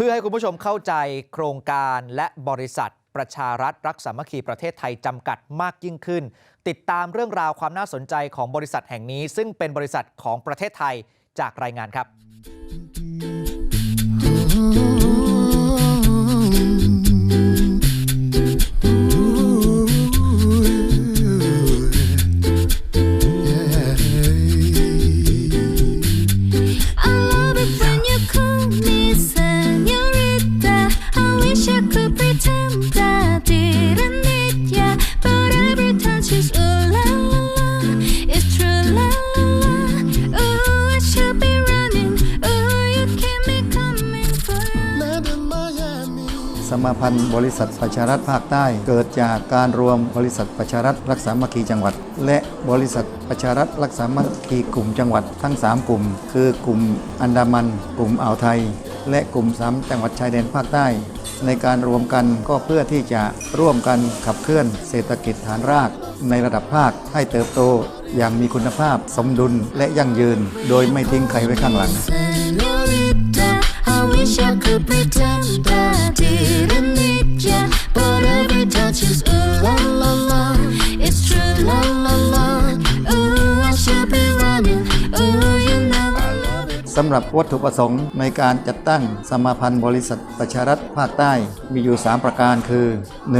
เพื่อให้คุณผู้ชมเข้าใจโครงการและบริษัทประชารัฐรักสามัคคีประเทศไทยจำกัดมากยิ่งขึ้น ติดตามเรื่องราวความน่าสนใจของบริษัทแห่งนี้ ซึ่งเป็นบริษัทของประเทศไทยจากรายงานครับ สมาพันธ์ บริษัทประชารัฐภาคใต้ เกิดจากการรวมบริษัทประชารัฐรักษามัคคีจังหวัด และบริษัทประชารัฐรักษามัคคีกลุ่มจังหวัดทั้ง 3 กลุ่ม คือกลุ่มอันดามัน กลุ่มอ่าวไทย และกลุ่ม 3 จังหวัดชายแดนภาคใต้ ในการรวมกันก็เพื่อที่จะร่วมกันขับเคลื่อนเศรษฐกิจฐานราก ในระดับภาคให้เติบโตอย่างมีคุณภาพสมดุลและยั่งยืน โดยไม่ทิ้งใครไว้ข้างหลัง wish I could pretend I didn't need ya, but every time she's ooh สำหรับวัตถุประสงค์ในการจัดตั้งสมาพันธ์บริษัทประชารัฐภาคใต้มีอยู่ 3 ประการคือ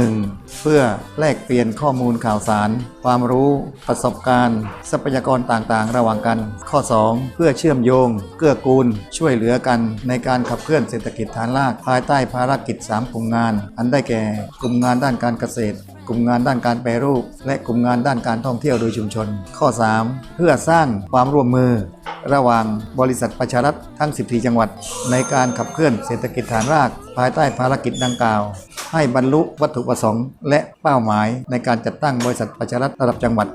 1. เพื่อแลกเปลี่ยนข้อมูลข่าวสาร ความรู้ประสบการณ์ ทรัพยากรต่างๆ ระหว่างกัน ข้อ 2. เพื่อเชื่อมโยง เกื้อกูล ช่วยเหลือกัน ในการขับเคลื่อนเศรษฐกิจฐานรากภายใต้ภารกิจ 3 กลุ่มงาน อันได้แก่กลุ่มงานด้านการเกษตรกลุ่มงานด้านการแปรรูป และกลุ่มงานด้านการท่องเที่ยวโดยชุมชน ข้อ 3. เพื่อสร้างความร่วมมือ ระหว่างบริษัทประชารัฐทั้ง 14 จังหวัด ในการขับเคลื่อนเศรษฐกิจฐานราก ภายใต้ภารกิจดังกล่าว ให้บรรลุวัตถุประสงค์ และเป้าหมายในการจัดตั้งบริษัทประชารัฐระดับจังหวัด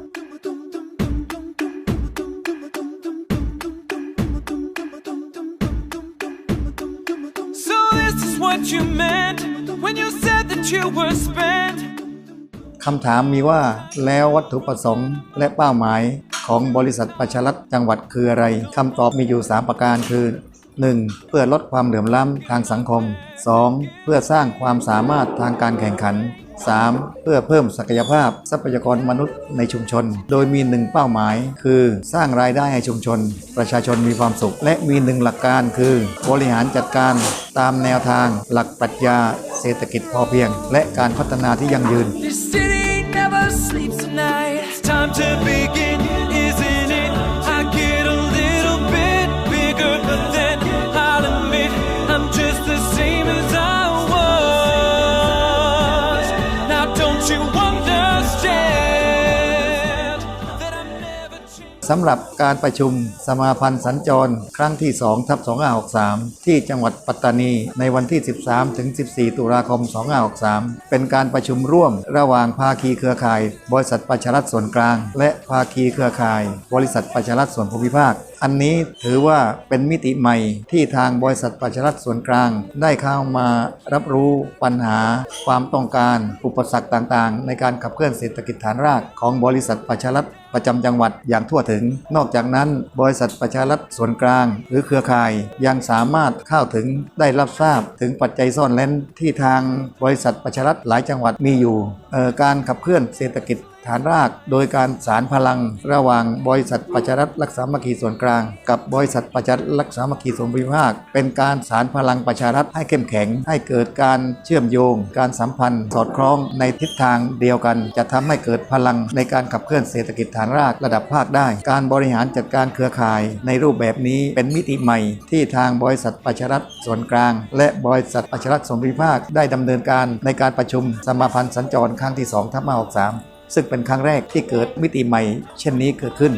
So this is what you meant when you said that you were spent. คำถามมีว่าแล้ววัตถุประสงค์และเป้าหมาย ของบริษัทประชารัฐจังหวัดคืออะไรคำตอบมีอยู่ 3 ประการคือ 1. เพื่อลดความเหลื่อมล้ำทางสังคม 2. เพื่อสร้างความสามารถทางการแข่งขัน 3. เพื่อเพิ่มศักยภาพทรัพยากรมนุษย์ในชุมชน โดยมีหนึ่งเป้าหมาย คือสร้างรายได้ให้ชุมชน ประชาชนมีความสุข และมีหนึ่งหลักการคือ บริหารจัดการตามแนวทาง หลักปรัชญาเศรษฐกิจพอเพียง และการพัฒนาที่ยั่งยืน สำหรับการประชุมสมาพันธ์สัญจร ครั้งที่2ทับ2563 ที่จังหวัดปัตตานีในวันที่ 13 ถึง 14 ตุลาคม 2563 เป็นการประชุมร่วมระหว่างภาคีเครือข่าย บริษัทประชารัฐส่วนกลาง และภาคีเครือข่าย บริษัทประชารัฐส่วนภูมิภาคอันนี้ถือว่าเป็นมิติใหม่ที่ทางบริษัทประชารัฐส่วนกลาง ได้เข้ามารับรู้ปัญหา ความต้องการ อุปสรรคต่างๆ ในการขับเคลื่อนเศรษฐกิจฐานรากของบริษัทประชารัฐ ประจำจังหวัดอย่างทั่วถึง นอกจากนั้น บริษัทประชารัฐส่วนกลาง หรือเครือข่ายยังสามารถเข้าถึงได้รับทราบถึงปัจจัยซ่อนเล้นที่ทางบริษัทประชารัฐหลายจังหวัดมีอยู่การขับเคลื่อนเศรษฐกิจ ฐานรากโดยการสารพลังระหว่างบริษัทประชารัฐรักษามัคคีส่วนกลาง กับบริษัทประชารัฐรักษามัคคีส่วนภูมิภาค เป็นการสารพลังประชารัฐให้เข้มแข็ง ให้เกิดการเชื่อมโยง การสัมพันธ์ สอดคล้องในทิศทางเดียวกัน จะทำให้เกิดพลังในการขับเคลื่อนเศรษฐกิจฐานรากระดับภาคได้ การบริหารจัดการเครือข่าย ในรูปแบบนี้เป็นมิติใหม่ ที่ทางบริษัทประชารัฐส่วนกลาง และบริษัทประชารัฐส่วนภูมิภาคได้ดำเนินการในการประชุมสมาพันธ์สัญจรครั้งที่2ทับ563 ซึ่งเป็นครั้งแรกที่เกิดมิติใหม่ เช่นนี้เกิดขึ้น